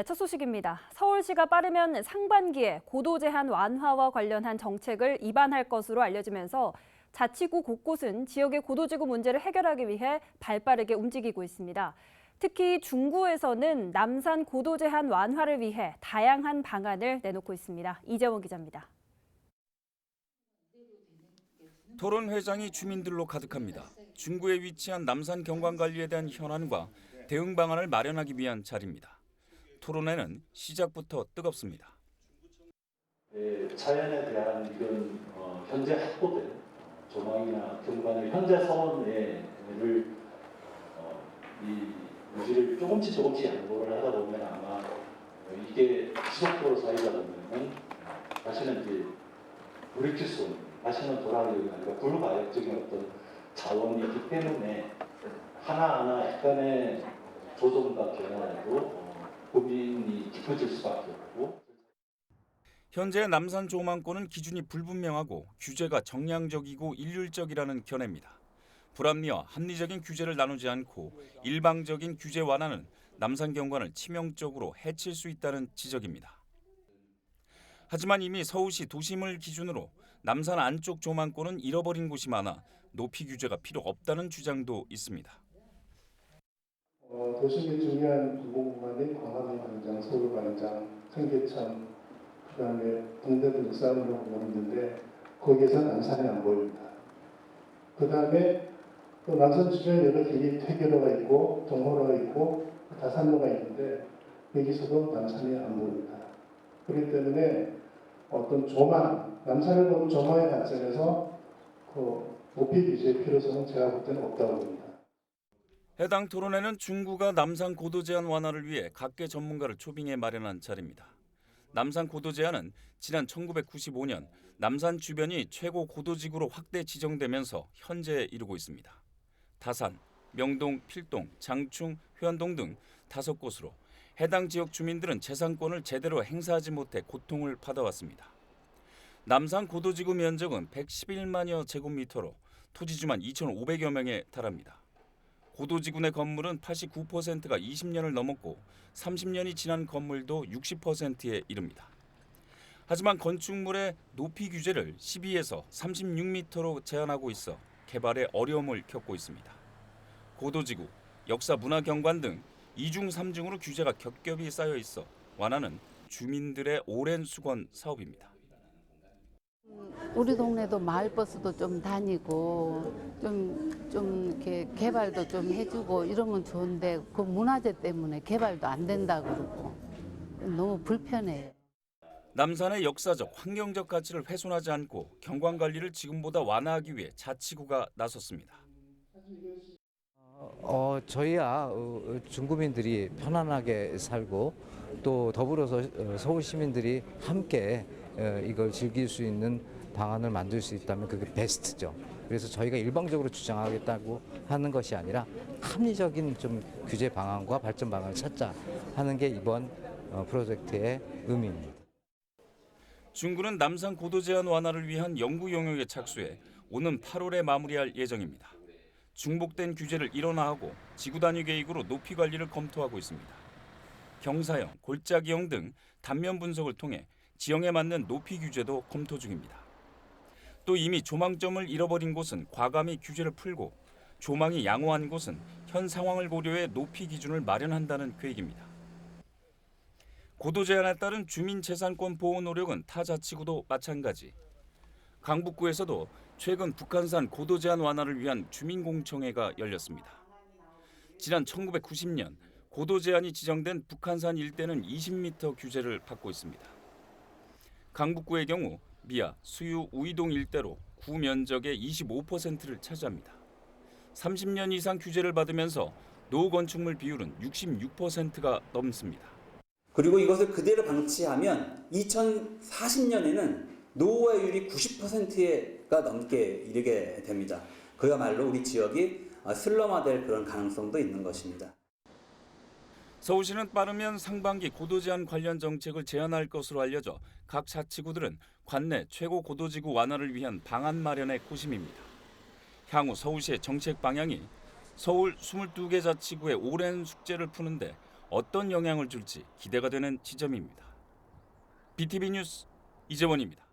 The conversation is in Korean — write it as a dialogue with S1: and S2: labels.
S1: 네, 첫 소식입니다. 서울시가 빠르면 상반기에 고도 제한 완화와 관련한 정책을 입안할 것으로 알려지면서 자치구 곳곳은 지역의 고도지구 문제를 해결하기 위해 발빠르게 움직이고 있습니다. 특히 중구에서는 남산 고도 제한 완화를 위해 다양한 방안을 내놓고 있습니다. 이재원 기자입니다.
S2: 토론 회장이 주민들로 가득합니다. 중구에 위치한 남산 경관 관리에 대한 현안과 대응 방안을 마련하기 위한 자리입니다. 토론회는 시작부터 뜨겁습니다.
S3: 예, 자연에 대한 이런 어, 현재 확보된 조망이나 경관을 현재 서원을 어, 이 유지를 조금씩 조금씩 양보를 하다 보면 아마 어, 이게 지속적으로 쌓이다 보면은 다시는 이제 돌이킬 수 없는 다시는 돌아가기가 아니라 불가역적인 어떤 자원이 있기 때문에 하나하나 약간의 조정과 어, 고민이 깊어질 수밖에 없고
S2: 현재 남산 조망권은 기준이 불분명하고 규제가 정량적이고 일률적이라는 견해입니다. 불합리와 합리적인 규제를 나누지 않고 일방적인 규제 완화는 남산 경관을 치명적으로 해칠 수 있다는 지적입니다. 하지만 이미 서울시 도심을 기준으로 남산 안쪽 조망권은 잃어버린 곳이 많아 높이 규제가 필요 없다는 주장도 있습니다.
S4: 어, 도심의 중요한 공공공간인 광화문 광장, 서울 광장, 청계천, 그 다음에 동대문 역사문으로 보고 있는데 거기에서 남산이 안 보입니다. 그 다음에 또 남산 주변에 여러 개의 퇴계로가 있고 동호로가 있고 다산로가 있는데 여기서도 남산이 안 보입니다. 그렇기 때문에 어떤 조망, 남산을 보는 조망의 관점에서 그 높이 규제의 필요성은 제가 볼 때는 없다고 봅니다.
S2: 해당 토론회는 중구가 남산 고도 제한 완화를 위해 각계 전문가를 초빙해 마련한 자리입니다. 남산 고도 제한은 지난 1995년 남산 주변이 최고 고도지구로 확대 지정되면서 현재에 이르고 있습니다. 다산, 명동, 필동, 장충, 회원동 등 다섯 곳으로 해당 지역 주민들은 재산권을 제대로 행사하지 못해 고통을 받아왔습니다. 남산 고도지구 면적은 111만여 제곱미터로 토지주만 2,500여 명에 달합니다. 고도지구 내 건물은 89%가 20년을 넘었고 30년이 지난 건물도 60%에 이릅니다. 하지만 건축물의 높이 규제를 12에서 36m로 제한하고 있어 개발에 어려움을 겪고 있습니다. 고도지구, 역사 문화 경관 등 2중 3중으로 규제가 겹겹이 쌓여 있어 완화는 주민들의 오랜 수건 사업입니다.
S5: 우리 동네도 마을버스도 좀 다니고 좀, 좀 이렇게 개발도 좀 해주고 이러면 좋은데 그 문화재 때문에 개발도 안 된다 그러고 너무 불편해요.
S2: 남산의 역사적, 환경적 가치를 훼손하지 않고 경관 관리를 지금보다 완화하기 위해 자치구가 나섰습니다.
S6: 어, 저희야 어, 중구민들이 편안하게 살고 또 더불어서 어, 서울 시민들이 함께 어, 이걸 즐길 수 있는 방안을 만들 수 있다면 그게 베스트죠. 그래서 저희가 일방적으로 주장하겠다고 하는 것이 아니라 합리적인 좀 규제 방안과 발전 방안을 찾자 하는 게 이번 어, 프로젝트의 의미입니다.
S2: 중구는 남산 고도 제한 완화를 위한 연구 용역에 착수해 오는 8월에 마무리할 예정입니다. 중복된 규제를 일원화하고 지구 단위 계획으로 높이 관리를 검토하고 있습니다. 경사형, 골짜기형 등 단면 분석을 통해 지형에 맞는 높이 규제도 검토 중입니다. 또 이미 조망점을 잃어버린 곳은 과감히 규제를 풀고 조망이 양호한 곳은 현 상황을 고려해 높이 기준을 마련한다는 계획입니다. 고도 제한에 따른 주민 재산권 보호 노력은 타 자치구도 마찬가지. 강북구에서도 최근 북한산 고도 제한 완화를 위한 주민 공청회가 열렸습니다. 지난 1990년 고도 제한이 지정된 북한산 일대는 20m 규제를 받고 있습니다. 강북구의 경우 미아, 수유, 우이동 일대로 구 면적의 25%를 차지합니다. 30년 이상 규제를 받으면서 노후 건축물 비율은 66%가 넘습니다.
S7: 그리고 이것을 그대로 방치하면 2040년에는 노후화율이 90%가 넘게 이르게 됩니다. 그야말로 우리 지역이 슬럼화될 그런 가능성도 있는 것입니다.
S2: 서울시는 빠르면 상반기 고도 제한 관련 정책을 제안할 것으로 알려져 각 자치구들은 관내 최고 고도지구 완화를 위한 방안 마련에 고심입니다. 향후 서울시의 정책 방향이 서울 22개 자치구의 오랜 숙제를 푸는데 어떤 영향을 줄지 기대가 되는 지점입니다. BTV 뉴스 이재원입니다.